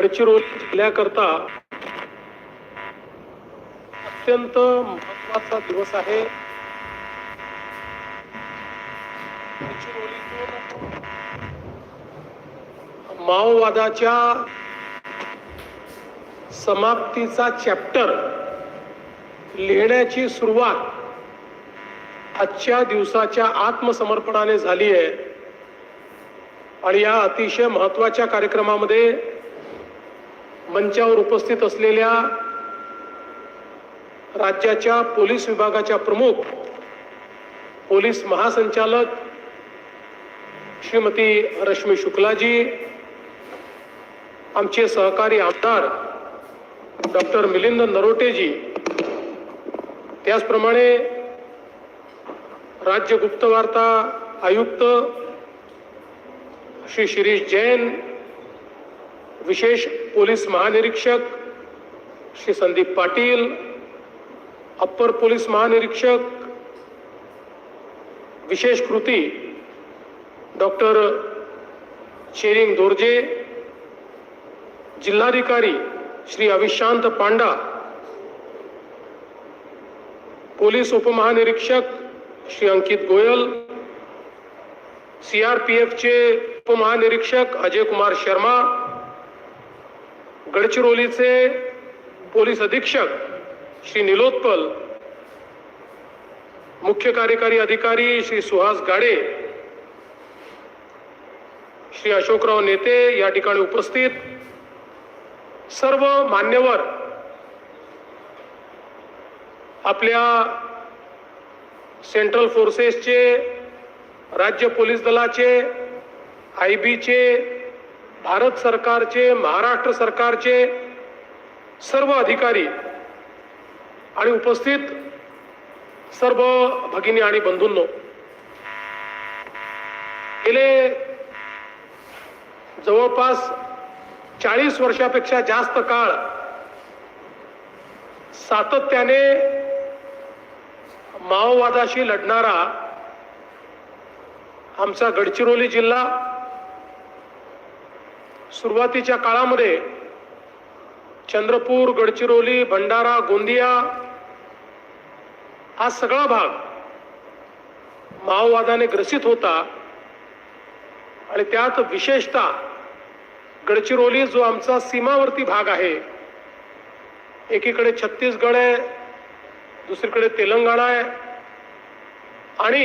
गडचिरोली जिल्ह्याकरता अत्यंत महत्त्वाचा दिवस आहे. गडचिरोलीतून माओवादाच्या समाप्तीचा चॅप्टर लिहिण्याची सुरुवात आजच्या दिवसाच्या आत्मसमर्पणाने झाली आहे. आणि या अतिशय महत्त्वाच्या कार्यक्रमामध्ये मंचावर उपस्थित असलेल्या राज्याच्या पोलीस विभागाच्या प्रमुख पोलीस महासंचालक श्रीमती रश्मी शुक्लाजी आमचे सहकारी आमदार डॉक्टर मिलिंद नरोटेजी त्याचप्रमाणे राज्य गुप्तवार्ता आयुक्त श्री शिरीष जैन विशेष पोलीस महानिरीक्षक श्री संदीप पाटील अप्पर पोलीस महानिरीक्षक विशेष कृती डॉक्टर शेरिंग दोर्जे जिल्हाधिकारी श्री अविशांत पांडा पोलीस उपमहानिरीक्षक श्री अंकित गोयल सीआरपीएफचे उपमहानिरीक्षक अजय कुमार शर्मा गडचिरोलीचे पोलीस अधीक्षक श्री निलोत्पल मुख्य कार्यकारी अधिकारी श्री सुहास गाडे श्री अशोकराव नेते या ठिकाणी उपस्थित सर्व मान्यवर आपल्या सेंट्रल फोर्सेसचे राज्य पोलीस दलाचे आय बीचे भारत सरकारचे महाराष्ट्र सरकारचे सर्व अधिकारी आणि उपस्थित सर्व भगिनी आणि बंधूंनो गेले जवळपास चाळीस वर्षापेक्षा जास्त काळ सातत्याने माओवादाशी लढणारा आमचा गडचिरोली जिल्हा सुरुवातीच्या काळामध्ये चंद्रपूर गडचिरोली भंडारा गोंदिया हा सगळा भाग माओवादाने ग्रसित होता. आणि त्यात विशेषतः गडचिरोली जो आमचा सीमावर्ती भाग आहे एकीकडे छत्तीसगड आहे दुसरीकडे तेलंगणा आहे आणि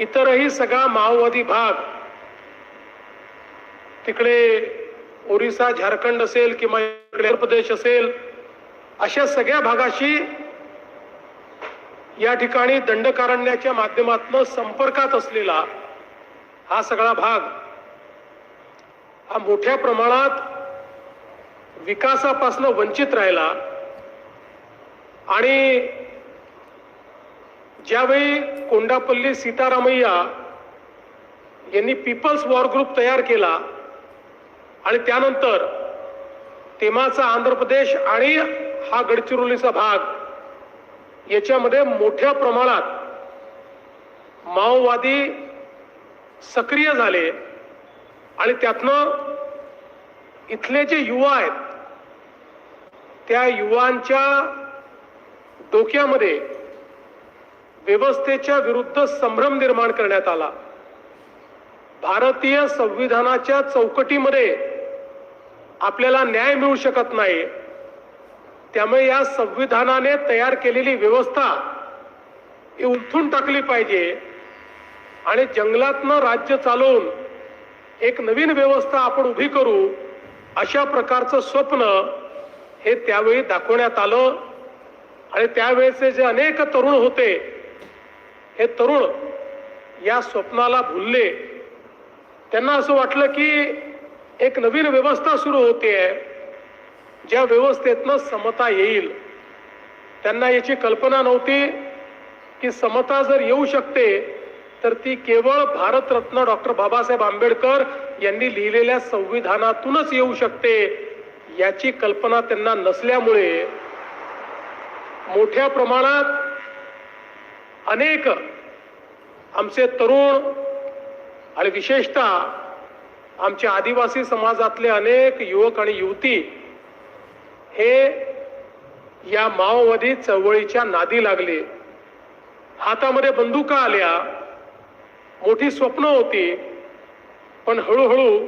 इतरही सगळा माओवादी भाग तिकडे ओरिसा झारखंड असेल किंवा उत्तर प्रदेश असेल अशा सगळ्या भागाशी या ठिकाणी दंडकारण्याच्या माध्यमातून संपर्कात असलेला हा सगळा भाग हा मोठ्या प्रमाणात विकासापासून वंचित राहिला. आणि ज्यावेळी कोंडापल्ली सीतारामय्या यांनी पीपल्स वॉर ग्रुप तयार केला आणि त्यानंतर तेमाचा आंध्र प्रदेश आणि हा गडचिरोलीचा भाग याच्यामध्ये मोठ्या प्रमाणात माओवादी सक्रिय झाले. आणि त्यातनं इथले जे युवा आहेत त्या युवांच्या डोक्यामध्ये व्यवस्थेच्या विरुद्ध संभ्रम निर्माण करण्यात आला. भारतीय संविधानाच्या चौकटीमध्ये आपल्याला न्याय मिळू शकत नाही. त्यामुळे या संविधानाने तयार केलेली व्यवस्था ही उलथून टाकली पाहिजे आणि जंगलातनं राज्य चालवून एक नवीन व्यवस्था आपण उभी करू अशा प्रकारचं स्वप्न हे त्यावेळी दाखवण्यात आलं आणि त्यावेळेचे जे अनेक तरुण होते हे तरुण या स्वप्नाला भुलले. त्यांना असं वाटलं की एक नवीन व्यवस्था सुरू होते. आहे ज्या व्यवस्थेतनं समता येईल. त्यांना याची कल्पना नव्हती की समता जर येऊ शकते तर ती केवळ भारतरत्न डॉक्टर बाबासाहेब आंबेडकर यांनी लिहिलेल्या संविधानातूनच येऊ शकते याची कल्पना त्यांना नसल्यामुळे. मोठ्या प्रमाणात अनेक आमचे तरुण आणि विशेषतः आमच्या आदिवासी समाजातले अनेक युवक आणि युवती हे या माओवादी चळवळीच्या नादी लागले. हातामध्ये बंदुका आल्या. मोठी स्वप्न होती. पण हळूहळू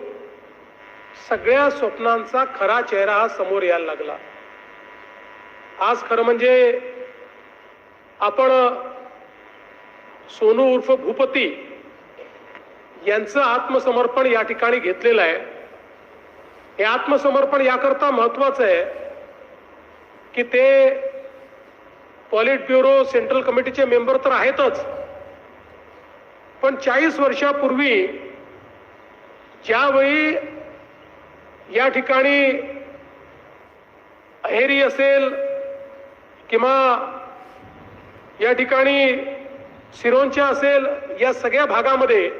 सगळ्या स्वप्नांचा खरा चेहरा हा समोर यायला लागला. आज खरं म्हणजे आपण सोनू उर्फ भूपती यांचं आत्मसमर्पण या ठिकाणी घेतलेलं आहे. हे आत्मसमर्पण याकरता महत्वाचं आहे की ते पॉलिट ब्युरो सेंट्रल कमिटीचे मेंबर तर आहेतच. पण चाळीस वर्षापूर्वी ज्यावेळी या ठिकाणी अहेरी असेल किंवा या ठिकाणी सिरोंचा असेल या सगळ्या भागामध्ये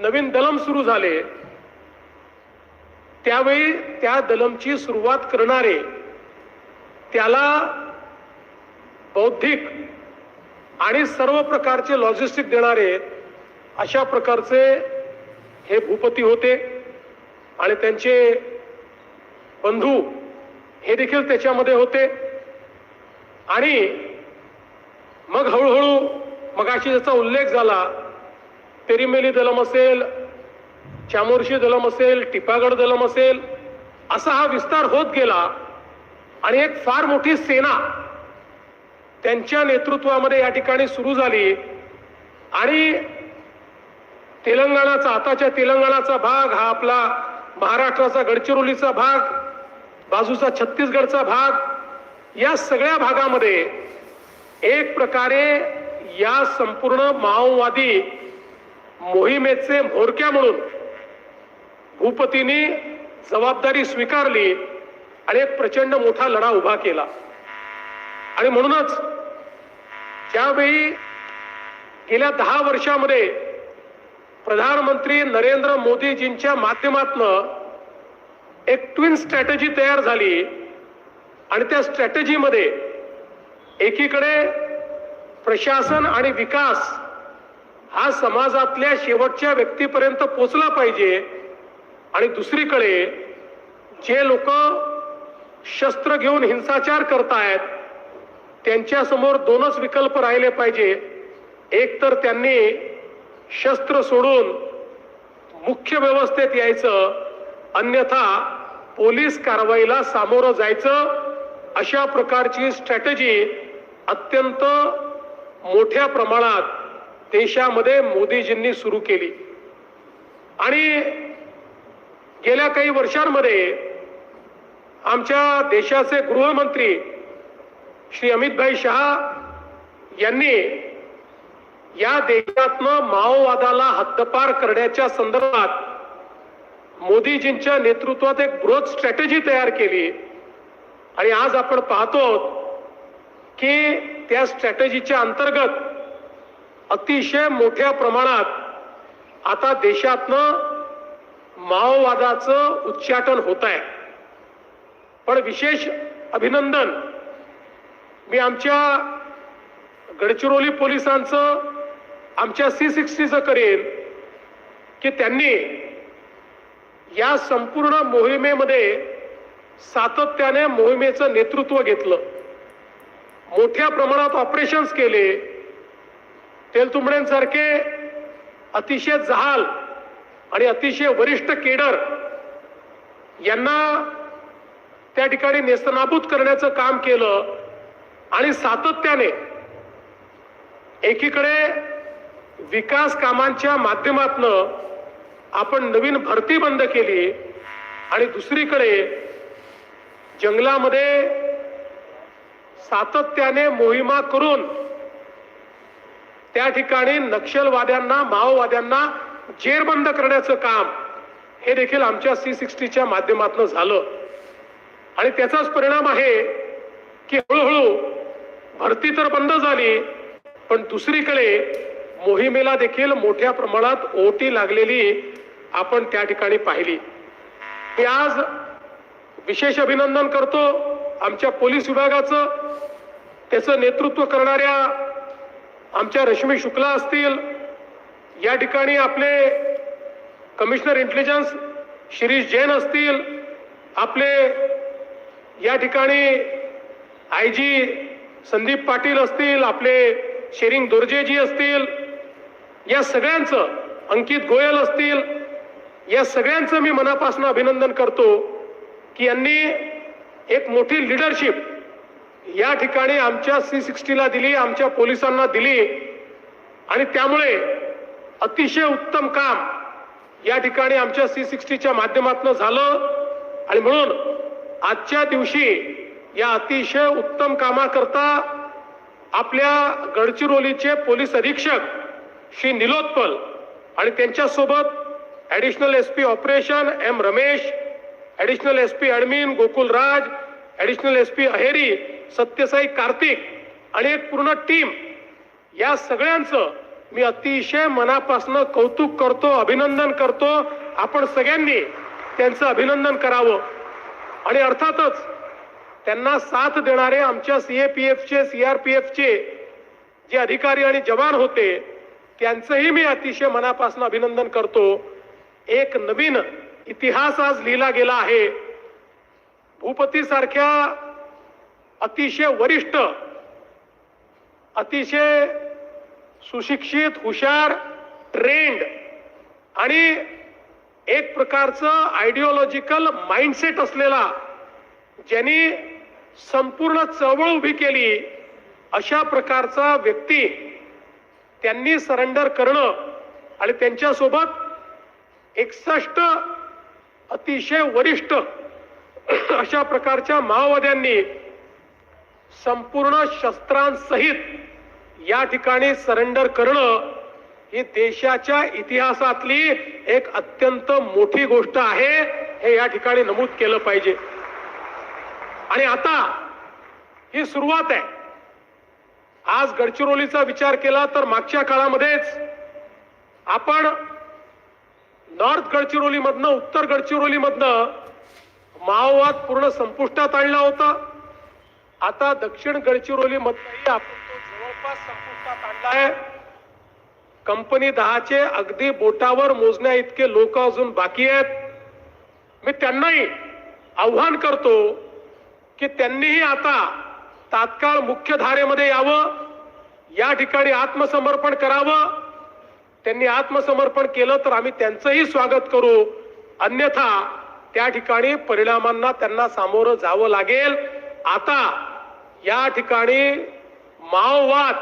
नवीन दलम सुरू झाले त्यावेळी त्या दलमची सुरुवात करणारे त्याला बौद्धिक आणि सर्व प्रकारचे लॉजिस्टिक देणारे अशा प्रकारचे हे भूपती होते. आणि त्यांचे बंधू हे देखील त्याच्यामध्ये होते. आणि मग हळूहळू मगाशी ज्याचा उल्लेख झाला तेरिमेली दलम असेल चामोर्शी दलम असेल टिपागड दलम असेल असा हा विस्तार होत गेला आणि एक फार मोठी सेना त्यांच्या नेतृत्वामध्ये या ठिकाणी सुरू झाली. आणि तेलंगणाचा आताच्या तेलंगणाचा भाग हा आपला महाराष्ट्राचा गडचिरोलीचा भाग बाजूचा छत्तीसगडचा भाग या सगळ्या भागामध्ये एक प्रकारे या संपूर्ण माओवादी मोहिमेचे म्होरक्या म्हणून भूपतींनी जबाबदारी स्वीकारली आणि एक प्रचंड मोठा लढा उभा केला. आणि म्हणूनच ज्यावेळी गेल्या दहा वर्षामध्ये प्रधानमंत्री नरेंद्र मोदीजींच्या माध्यमातनं एक ट्विन स्ट्रॅटेजी तयार झाली आणि त्या स्ट्रॅटेजीमध्ये एकीकडे प्रशासन आणि विकास हा समाजातल्या शेवटच्या व्यक्तीपर्यंत पोचला पाहिजे. आणि दुसरीकडे जे लोक शस्त्र घेऊन हिंसाचार करतायत त्यांच्यासमोर दोनच विकल्प राहिले पाहिजे. एक तर त्यांनी शस्त्र सोडून मुख्य व्यवस्थेत यायचं अन्यथा पोलीस कारवाईला सामोरं जायचं. अशा प्रकारची स्ट्रॅटेजी अत्यंत मोठ्या प्रमाणात देशामध्ये मोदीजींनी सुरू केली. आणि गेल्या काही वर्षांमध्ये आमच्या देशाचे गृहमंत्री श्री अमितभाई शहा यांनी या देशातनं माओवादाला हद्दपार करण्याच्या संदर्भात मोदीजींच्या नेतृत्वात एक ग्रोथ स्ट्रॅटेजी तयार केली. आणि आज आपण पाहतो की त्या स्ट्रॅटेजीच्या अंतर्गत अतिशय मोठ्या प्रमाणात आता देशातनं माओवादाचं उच्चाटन होत आहे. पण विशेष अभिनंदन मी आमच्या गडचिरोली पोलिसांचं आमच्या सी सिक्स्टीचं करेन की त्यांनी या संपूर्ण मोहिमेमध्ये सातत्याने मोहिमेचं नेतृत्व घेतलं. मोठ्या प्रमाणात ऑपरेशन्स केले. तेलतुंबड्यांसारखे अतिशय जहाल आणि अतिशय वरिष्ठ केडर यांना त्या ठिकाणी नेस्तनाबूत करण्याचं काम केलं आणि सातत्याने एकीकडे विकास कामांच्या माध्यमातनं आपण नवीन भरती बंद केली आणि दुसरीकडे जंगलामध्ये सातत्याने मोहिमा करून त्या ठिकाणी नक्षलवाद्यांना माओवाद्यांना जेरबंद करण्याचं काम हे देखील आमच्या सी सिक्स्टीच्या माध्यमातून झालं. आणि त्याचाच परिणाम आहे की हळूहळू भरती तर बंद झाली पण दुसरीकडे मोहिमेला देखील मोठ्या प्रमाणात ओटी लागलेली आपण त्या ठिकाणी पाहिली. मी आज विशेष अभिनंदन करतो आमच्या पोलीस विभागाचं त्याचं नेतृत्व करणाऱ्या आमच्या रश्मी शुक्ला असतील. या ठिकाणी आपले कमिशनर इंटेलिजन्स शिरीष जैन असतील. आपले या ठिकाणी आय जी संदीप पाटील असतील. आपले शेरिंग दोर्जेजी असतील. या सगळ्यांचं अंकित गोयल असतील. या सगळ्यांचं मी मनापासून अभिनंदन करतो की यांनी एक मोठी लिडरशिप या ठिकाणी आमच्या सी सिक्स्टीला दिली आमच्या पोलिसांना दिली. आणि त्यामुळे अतिशय उत्तम काम या ठिकाणी आमच्या सी सिक्स्टीच्या माध्यमातून झालं. आणि म्हणून आजच्या दिवशी या अतिशय उत्तम कामाकरता आपल्या गडचिरोलीचे पोलीस अधीक्षक श्री निलोत्पल आणि त्यांच्यासोबत additional S P operation M Ramesh additional S P admin Gokul Raj additional S P Aheri Satyasai Kartik आणि एक पूर्ण टीम या सगळ्यांचं मी अतिशय मनापासून कौतुक करतो अभिनंदन करतो. आपण सगळ्यांनी त्यांचं अभिनंदन करावं. आणि अर्थातच त्यांना साथ देणारे आमच्या सी ए पी एफचे सी आर पी एफचे जे अधिकारी आणि जवान होते त्यांचंही मी अतिशय मनापासून अभिनंदन करतो. एक नवीन इतिहास आज लिहिला गेला आहे. भूपतीसारख्या अतिशय वरिष्ठ अतिशय सुशिक्षित हुशार ट्रेंड आणि एक प्रकारचं आयडिओलॉजिकल माइंडसेट असलेला ज्यांनी संपूर्ण चळवळ उभी केली अशा प्रकारचा व्यक्ती त्यांनी सरेंडर करणं आणि त्यांच्यासोबत एकसष्ट अतिशय वरिष्ठ अशा प्रकारच्या माओवाद्यांनी संपूर्ण शस्त्रांसहित या ठिकाणी सरेंडर करणं ही देशाच्या इतिहासातली एक अत्यंत मोठी गोष्ट आहे हे या ठिकाणी नमूद केलं पाहिजे. आणि आता ही सुरुवात आहे. आज गडचिरोलीचा विचार केला तर मागच्या काळामध्येच आपण नॉर्थ गडचिरोलीमधनं उत्तर गडचिरोलीमधनं माओवाद पूर्ण संपुष्टात आणला होता. आता दक्षिण गडचिरोलीमधनंही आपण तो जवळपास संपुष्टात आणलाय. आहे कंपनी दहाचे अगदी बोटावर मोजण्या इतके लोक अजून बाकी आहेत. मी त्यांनाही आव्हान करतो की त्यांनीही आता तात्काळ मुख्य धारेमध्ये यावं. या ठिकाणी आत्मसमर्पण करावं. त्यांनी आत्मसमर्पण केलं तर आम्ही त्यांचंही स्वागत करू. अन्यथा त्या ठिकाणी परिणामांना त्यांना सामोरं जावं लागेल. आता या ठिकाणी माओवाद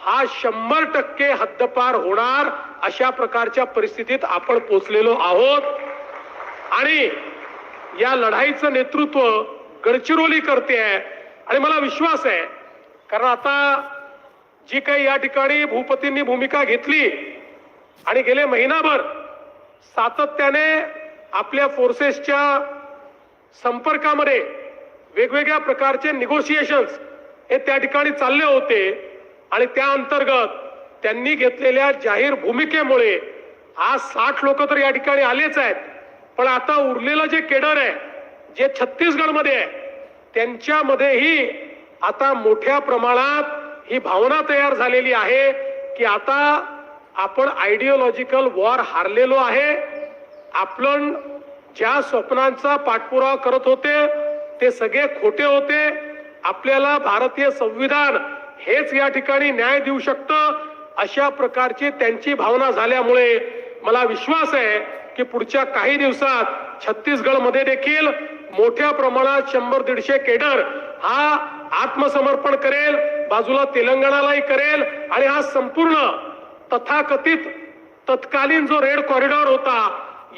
हा शंभर टक्के हद्दपार होणार अशा प्रकारच्या परिस्थितीत आपण पोचलेलो आहोत. आणि या लढाईचं नेतृत्व गडचिरोली करते आहे. आणि मला विश्वास आहे कारण आता जी काही या ठिकाणी भूपतींनी भूमिका घेतली आणि गेले महिनाभर सातत्याने आपल्या फोर्सेसच्या संपर्कामध्ये वेगवेगळ्या प्रकारचे निगोशिएशन्स हे त्या ठिकाणी चालले होते. आणि त्या अंतर्गत त्यांनी घेतलेल्या जाहीर भूमिकेमुळे आज साठ लोक तर या ठिकाणी आलेच आहेत. पण आता उरलेलं जे केडर आहे जे छत्तीसगडमध्ये आहे त्यांच्यामध्येही आता मोठ्या प्रमाणात ही भावना तयार झालेली आहे की आता आपण आयडिओलॉजिकल वॉर हारलेलो आहे. आपण ज्या स्वप्नांचा पाठपुरावा करत होते ते सगळे खोटे होते. आपल्याला भारतीय संविधान हेच या ठिकाणी न्याय देऊ शकतं अशा प्रकारची त्यांची भावना झाल्यामुळे मला विश्वास आहे की पुढच्या काही दिवसात छत्तीसगडमध्ये देखील मोठ्या प्रमाणात शंभर दीडशे केडर हा आत्मसमर्पण करेल बाजूला तेलंगणालाही करेल आणि हा संपूर्ण तथाकथित तत्कालीन जो रेड कॉरिडॉर होता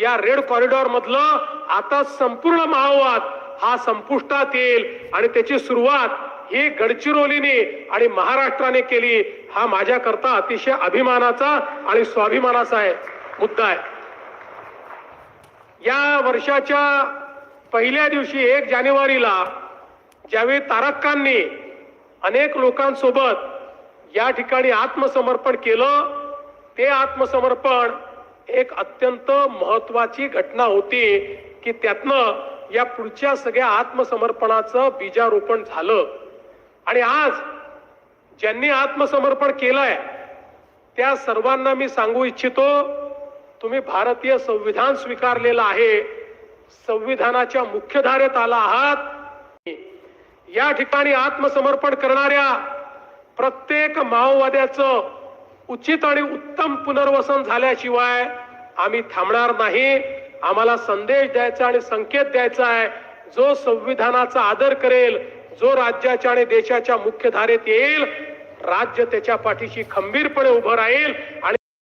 या रेड कॉरिडॉर मधलं आता संपूर्ण माओवाद हा संपुष्टात येईल आणि त्याची सुरुवात ही गडचिरोलीने आणि महाराष्ट्राने केली. हा माझ्याकरता अतिशय अभिमानाचा आणि स्वाभिमानाचा आहे. मुद्दा आहे. या वर्षाच्या पहिल्या दिवशी एक जानेवारीला ज्यावेळी तारकांनी अनेक लोकांसोबत या ठिकाणी आत्मसमर्पण केलं ते आत्मसमर्पण एक अत्यंत महत्वाची घटना होती की त्यातनं या पुढच्या सगळ्या आत्मसमर्पणाचं बीजारोपण झालं. आणि आज ज्यांनी आत्मसमर्पण केलंय त्या सर्वांना मी सांगू इच्छितो तुम्ही भारतीय संविधान स्वीकारलेलं आहे संविधानाच्या मुख्यधारेत आला आहात. या ठिकाणी आत्मसमर्पण करणाऱ्या प्रत्येक माओवाद्याचं उचित आणि उत्तम पुनर्वसन झाल्याशिवाय आम्ही थांबणार नाही. आम्हाला संदेश द्यायचा आणि संकेत द्यायचा आहे. जो संविधानाचा आदर करेल जो राज्याच्या आणि देशाच्या मुख्य धारेत येईल राज्य त्याच्या पाठीशी खंबीरपणे उभं राहील आणि